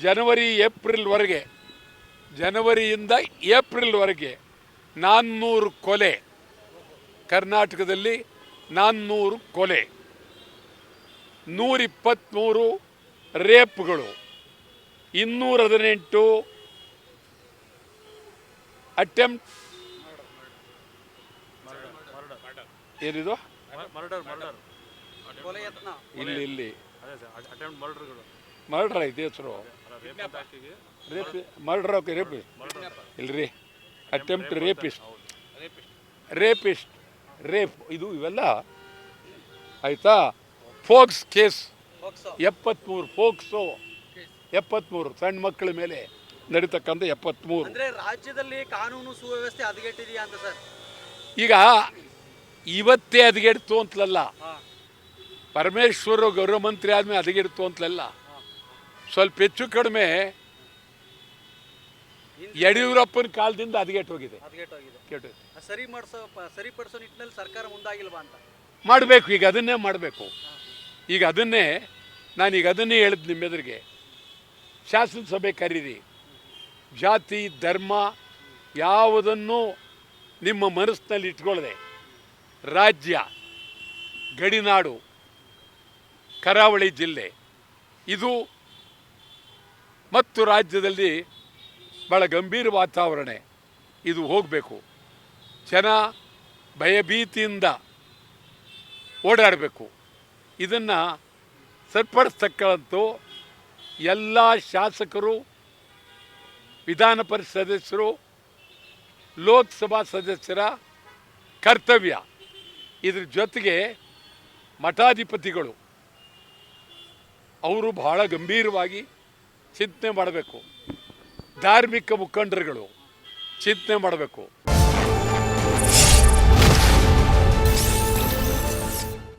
ಜನವರಿ ಏಪ್ರಿಲ್ವರೆಗೆ ಜನವರಿಯಿಂದ ಏಪ್ರಿಲ್ವರೆಗೆ ನಾನ್ನೂರು ಕೊಲೆ. ಕರ್ನಾಟಕದಲ್ಲಿ ನಾನ್ನೂರು ಕೊಲೆ. ನೂರಿಪ್ಪತ್ತ್ಮೂರು ರೇಪ್ಗಳು. ಇನ್ನೂರ ಹದಿನೆಂಟು ಅಟೆಂಪ್ಟ್. ಏನಿದು? Murder murder. ಕೊಲೆ ಯತ್ನ. ಇಲ್ಲಿ ಇಲ್ಲಿ. ಐತಿ ಮರ್ಡ್ರ ಇದೆ ಹೆಸರು ರೇಪ್ ಮರ್ಡ್ರ್ ಓಕೆ ರೇಪ್ ಇಲ್ರಿ ಅಟೆಂಪ್ಟ್ ರೇಪಿಸ್ಟ್ ರೇಪಿಸ್ಟ್ ರೇಪ್ ಇದು ಇವೆಲ್ಲ ಆಯಿತಾ? ಫೋಕ್ಸ್ ಕೇಸ್ ಎಪ್ಪತ್ತ್ಮೂರು ಫೋಕ್ಸೋ ಎಪ್ಪತ್ತ್ಮೂರು ಸಣ್ಣ ಮಕ್ಕಳ ಮೇಲೆ ನಡೀತಕ್ಕಂಥ ಎಪ್ಪತ್ತ್ಮೂರು ರಾಜ್ಯದಲ್ಲಿ ಕಾನೂನು ಸುವ್ಯವಸ್ಥೆ ಹದಗೆಟ್ಟಿದೆಯಾ ಅಂತ ಸರ್? ಈಗ ಇವತ್ತೇ ಹದಗೆಡ್ತು ಅಂತಲಲ್ಲ. ಪರಮೇಶ್ವರ ಗೌರವ ಮಂತ್ರಿ ಆದಮೇಲೆ ಹದಗೆಡ್ತು ಅಂತಲಲ್ಲ. ಸ್ವಲ್ಪ ಹೆಚ್ಚು ಕಡಿಮೆ ಯಡಿಯೂರಪ್ಪನ ಕಾಲದಿಂದ ಹದಗೆಟ್ಟು ಹೋಗಿದೆ. ಹದಗೆಟ್ಟೋಗಿದೆ ಕೆಟ್ಟು ಸರಿ ಮಾಡಿಸೋ ಸರಿಪಡಿಸೋ ನಿಟ್ಟಿನಲ್ಲಿ ಸರ್ಕಾರ ಮುಂದಾಗಿಲ್ವಾ ಅಂತ? ಮಾಡಬೇಕು ಈಗ ಅದನ್ನೇ ಮಾಡಬೇಕು. ಈಗ ಅದನ್ನೇ ನಾನೀಗ ಅದನ್ನೇ ಹೇಳಿದ್ ನಿಮ್ಮೆದುರಿಗೆ ಶಾಸನಸಭೆ ಕರೀರಿ. ಜಾತಿ ಧರ್ಮ ಯಾವುದನ್ನು ನಿಮ್ಮ ಮನಸ್ಸಿನಲ್ಲಿ ಇಟ್ಕೊಳ್ಳದೆ ರಾಜ್ಯ ಗಡಿನಾಡು ಕರಾವಳಿ ಜಿಲ್ಲೆ ಇದು ಮತ್ತು ರಾಜ್ಯದಲ್ಲಿ ಭಾಳ ಗಂಭೀರ ವಾತಾವರಣ. ಇದು ಹೋಗಬೇಕು. ಜನ ಭಯಭೀತಿಯಿಂದ ಓಡಾಡಬೇಕು. ಇದನ್ನು ಸರಿಪಡಿಸ್ತಕ್ಕಂಥ ಎಲ್ಲ ಶಾಸಕರು, ವಿಧಾನ ಪರಿಷತ್ ಸದಸ್ಯರು, ಲೋಕಸಭಾ ಸದಸ್ಯರ ಕರ್ತವ್ಯ. ಇದ್ರ ಜೊತೆಗೆ ಮಠಾಧಿಪತಿಗಳು, ಅವರು ಬಹಳ ಗಂಭೀರವಾಗಿ ಚಿಂತನೆ ಮಾಡಬೇಕು. ಧಾರ್ಮಿಕ ಮುಖಂಡರುಗಳು ಚಿಂತನೆ ಮಾಡಬೇಕು.